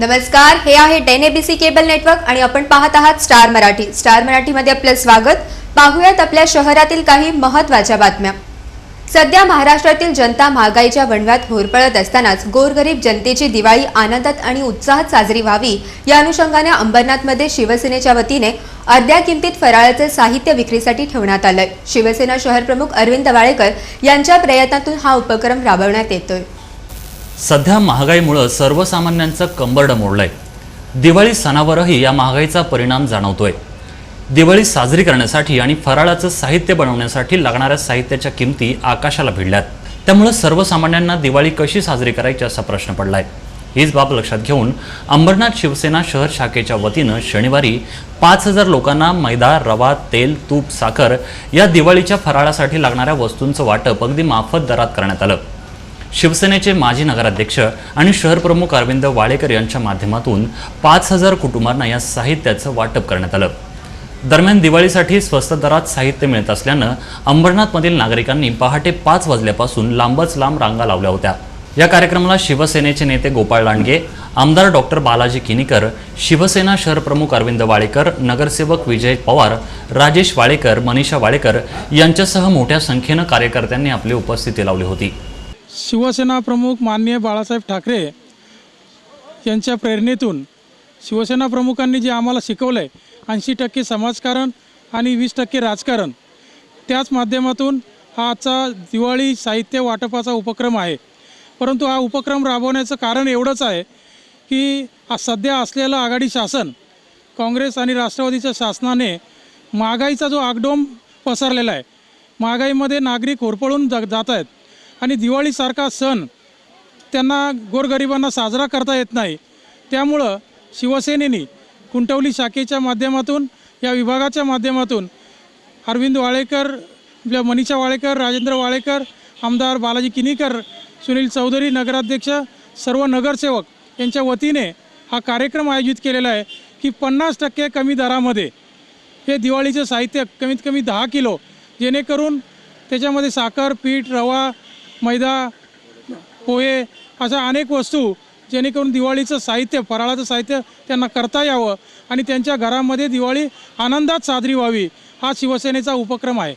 नमस्कार हे आहे टेन एबीसी केबल नेटवर्क आणि आपण पाहत आहात स्टार मराठी. स्टार मराठीमध्ये आपलं स्वागत. पाहूयात आपल्या शहरातील काही महत्त्वाच्या बातम्या. सध्या महाराष्ट्रातील जनता महागाईच्या वणव्यात होरपळत असतानाच गोरगरीब जनतेची दिवाळी आनंदात आणि उत्साहात साजरी व्हावी या अनुषंगाने अंबरनाथमध्ये शिवसेनेच्या वतीने अर्ध्या किमतीत फराळाचे साहित्य विक्रीसाठी ठेवण्यात आलंय. शिवसेना शहरप्रमुख अरविंद वाळेकर यांच्या प्रयत्नातून हा उपक्रम राबवण्यात येतोय. सध्या महागाईमुळं सर्वसामान्यांचं कंबरडं मोडलंय. दिवाळी सणावरही या महागाईचा परिणाम जाणवतोय. दिवाळी साजरी करण्यासाठी आणि फराळाचं साहित्य बनवण्यासाठी लागणाऱ्या साहित्याच्या किमती आकाशाला भिडल्यात. त्यामुळं सर्वसामान्यांना दिवाळी कशी साजरी करायची असा प्रश्न पडलाय. हीच बाब लक्षात घेऊन अंबरनाथ शिवसेना शहर शाखेच्या वतीनं शनिवारी पाच हजार लोकांना मैदा रवा तेल तूप साखर या दिवाळीच्या फराळासाठी लागणाऱ्या वस्तूंचं वाटप अगदी माफत दरात करण्यात आलं. शिवसेनेचे माजी नगराध्यक्ष आणि शहर प्रमुख अरविंद वाळेकर यांच्या माध्यमातून पाच हजार कुटुंबांना या साहित्याचं वाटप करण्यात आलं. दरम्यान दिवाळीसाठी स्वस्त दरात साहित्य मिळत असल्यानं अंबरनाथमधील नागरिकांनी पहाटे पाच वाजल्यापासून लांबच लांब रांगा लावल्या होत्या. या कार्यक्रमाला शिवसेनेचे नेते गोपाळ लांडगे आमदार डॉक्टर बालाजी किनीकर शिवसेना शहर प्रमुख अरविंद वाळेकर नगरसेवक विजय पवार राजेश वाळेकर मनीषा वाळेकर यांच्यासह मोठ्या संख्येनं कार्यकर्त्यांनी आपली उपस्थिती लावली होती. शिवसेना प्रमुख माननीय बाळासाहेब ठाकरे यांच्या प्रेरणेतून शिवसेना प्रमुखांनी जे आम्हाला शिकवलं आहे ऐंशी टक्के समाजकारण आणि वीस टक्के राजकारण त्याच माध्यमातून हा आजचा दिवाळी साहित्य वाटपाचा उपक्रम आहे. परंतु हा उपक्रम राबवण्याचं कारण एवढंच आहे की सध्या असलेलं आघाडी शासन काँग्रेस आणि राष्ट्रवादीच्या शासनाने महागाईचा जो आगडोम पसरलेला आहे महागाईमध्ये नागरिक होरपळून जग जात आहेत आणि दिवाळीसारखा सण त्यांना गोरगरिबांना साजरा करता येत नाही. त्यामुळं शिवसेनेने कुंटवली शाखेच्या माध्यमातून या विभागाच्या माध्यमातून अरविंद वाळेकर आपल्या मनीषा वाळेकर राजेंद्र वाळेकर आमदार बालाजी किनीकर सुनील चौधरी नगराध्यक्ष सर्व नगरसेवक यांच्या वतीने हा कार्यक्रम आयोजित केलेला आहे की पन्नास टक्के कमी दरामध्ये हे दिवाळीचं साहित्य कमीत कमी दहा किलो जेणेकरून त्याच्यामध्ये साखर पीठ रवा मैदा पोहे अशा अनेक वस्तू जेणेकरून दिवाळीचं साहित्य फराळाचं साहित्य त्यांना करता यावं आणि त्यांच्या घरामध्ये दिवाळी आनंदात साजरी व्हावी हा शिवसेनेचा उपक्रम आहे.